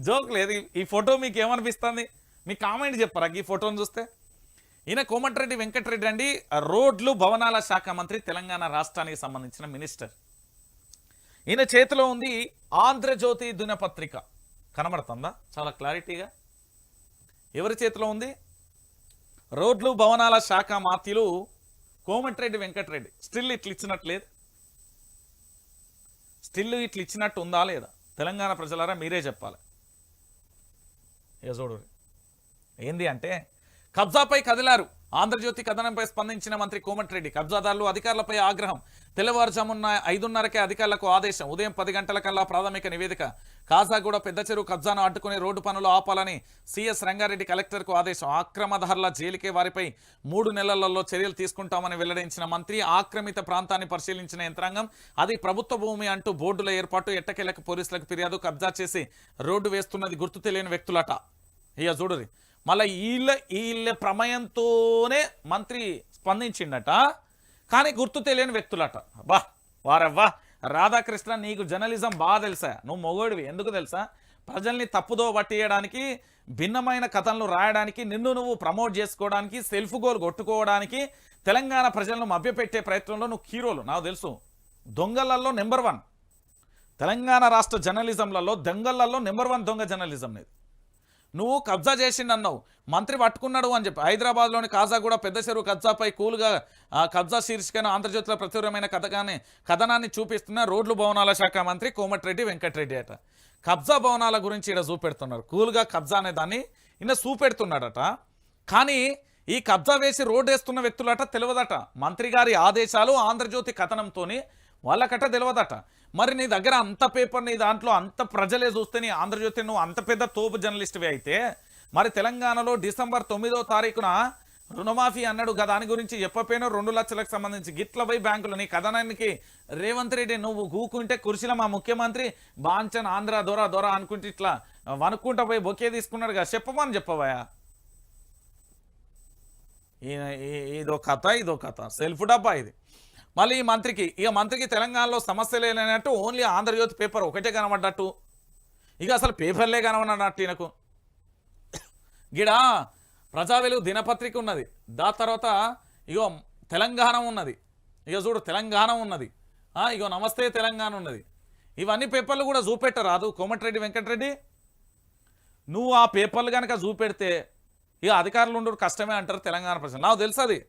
Joke లేదు. ఈ- photo మీకు ఏమనిపిస్తుంది మీ కామెంట్ చెప్పరా? ఈ ఫోటోని చూస్తే. ఈయన కోమటిరెడ్డి వెంకటరెడ్డి అండి. రోడ్లు భవనాల శాఖ మంత్రి తెలంగాణ రాష్ట్రానికి సంబంధించిన మినిస్టర్. ఈయన చేతిలో ఉంది ఆంధ్రజ్యోతి దినపత్రిక. కనబడుతుందా? చాలా క్లారిటీగా. ఎవరి చేతిలో ఉంది? రోడ్లు భవనాల శాఖ మాత్యులు కోమటిరెడ్డి వెంకటరెడ్డి. స్టిల్ ఇట్లా ఇచ్చినట్లేదు స్టిల్ ఇట్లా ఇచ్చినట్టు ఉందా లేదా? తెలంగాణ ప్రజలారా మీరే చెప్పాలి. ఇక చూడు. ఏంది అంటే కబ్జాపై కదిలారు. ఆంధ్రజ్యోతి కథనంపై స్పందించిన మంత్రి కోమటిరెడ్డి కబ్జాదారులు అధికారులపై ఆగ్రహం. తెల్లవారుజామున్న ఐదున్నరకే అధికారులకు ఆదేశం. ఉదయం పది గంటలకల్లా ప్రాథమిక నివేదిక. కాజాగూడ పెద్ద చెరువు కబ్జాను అడ్డుకుని రోడ్డు పనులు ఆపాలని సీఎస్ రంగారెడ్డి కలెక్టర్కు ఆదేశం. ఆక్రమదారుల జైలుకే వారిపై మూడు నెలలలో చర్యలు తీసుకుంటామని వెల్లడించిన మంత్రి ఆక్రమిత ప్రాంతాన్ని పరిశీలించిన యంత్రాంగం అది ప్రభుత్వ భూమి అంటూ బోర్డుల ఏర్పాటు ఎట్టకేలకు పోలీసులకు ఫిర్యాదు కబ్జా చేసి రోడ్డు వేస్తున్నది గుర్తు తెలియని వ్యక్తులట. ఇక చూడరి మళ్ళీ వీళ్ళ వీళ్ళ ప్రమేయంతోనే మంత్రి స్పందించిండట. కానీ గుర్తు తెలియని వ్యక్తులట. బా వారవ్వా రాధాకృష్ణ నీకు జర్నలిజం బాగా తెలుసా? నువ్వు మొగోడివి ఎందుకు తెలుసా? ప్రజల్ని తప్పుదో పట్టియడానికి భిన్నమైన కథలను రాయడానికి నిన్ను నువ్వు ప్రమోట్ చేసుకోవడానికి సెల్ఫ్ గోల్ కొట్టుకోవడానికి తెలంగాణ ప్రజలను మభ్యపెట్టే ప్రయత్నంలో నువ్వు హీరోలు నాకు తెలుసు. దొంగలల్లో నెంబర్ వన్. తెలంగాణ రాష్ట్ర జర్నలిజంలలో దొంగలల్లో నెంబర్ వన్ దొంగ జర్నలిజం ఇది నువ్వు కబ్జా చేసిండు అన్నావు. మంత్రి పట్టుకున్నాడు అని చెప్పి. హైదరాబాద్లోని కాజాగూడ పెద్ద చెరువు కబ్జాపై కూల్గా కబ్జా శీర్షికను ఆంధ్రజ్యోతిలో ప్రచురమైన కథగానే కథనాన్ని చూపిస్తున్న రోడ్లు భవనాల శాఖ మంత్రి కోమటిరెడ్డి వెంకటరెడ్డి అట. కబ్జా భవనాల గురించి ఇక్కడ చూపెడుతున్నారు. కూల్గా కబ్జా అనే దాన్ని ఈయన చూపెడుతున్నాడట. కానీ ఈ కబ్జా వేసి రోడ్డు వేస్తున్న వ్యక్తులట తెలియదట మంత్రి గారి ఆదేశాలు ఆంధ్రజ్యోతి కథనంతోని వాళ్ళకట తెలియదట మరి నీ దగ్గర అంత పేపర్ నీ దాంట్లో అంత ప్రజలే చూస్తే నీ ఆంధ్రజ్యోతి నువ్వు అంత పెద్ద తోపు జర్నలిస్ట్వి అయితే మరి తెలంగాణలో డిసెంబర్ తొమ్మిదో తారీఖున రుణమాఫీ అన్నాడు గా దాని గురించి చెప్పపోయినా రెండు లక్షలకు సంబంధించి గిట్ల పోయి బ్యాంకులు నీ కథనానికి రేవంత్ రెడ్డి నువ్వు గూకుంటే కురిసిన మా ముఖ్యమంత్రి బాంచన్ ఆంధ్ర దొర దొర అనుకుంటే ఇట్లా వనుక్కుంటా పోయి బొకే తీసుకున్నాడు కదా చెప్పమని చెప్పవయా ఇదో కథ ఇదో కథ. సెల్ఫ్ డబ్బా ఇది. మళ్ళీ ఈ మంత్రికి ఇక మంత్రికి తెలంగాణలో సమస్య లేనట్టు ఓన్లీ ఆంధ్రజ్యోతి పేపర్ ఒకటే కనబడ్డట్టు. ఇక అసలు పేపర్లే కనబడినట్టు ఈయనకు. గిడ ప్రజా వెలుగు దినపత్రిక ఉన్నది. దాని తర్వాత ఇగో తెలంగాణ ఉన్నది. ఇక చూడు తెలంగాణ ఉన్నది. ఆ, ఇగో నమస్తే తెలంగాణ ఉన్నది. ఇవన్నీ పేపర్లు కూడా చూపెట్టరాదు. కోమటిరెడ్డి వెంకటరెడ్డి. నువ్వు ఆ పేపర్లు కనుక చూపెడితే ఇక అధికారులు ఉండరు కష్టమే అంటారు తెలంగాణ ప్రజలు. నాకు తెలుసు అది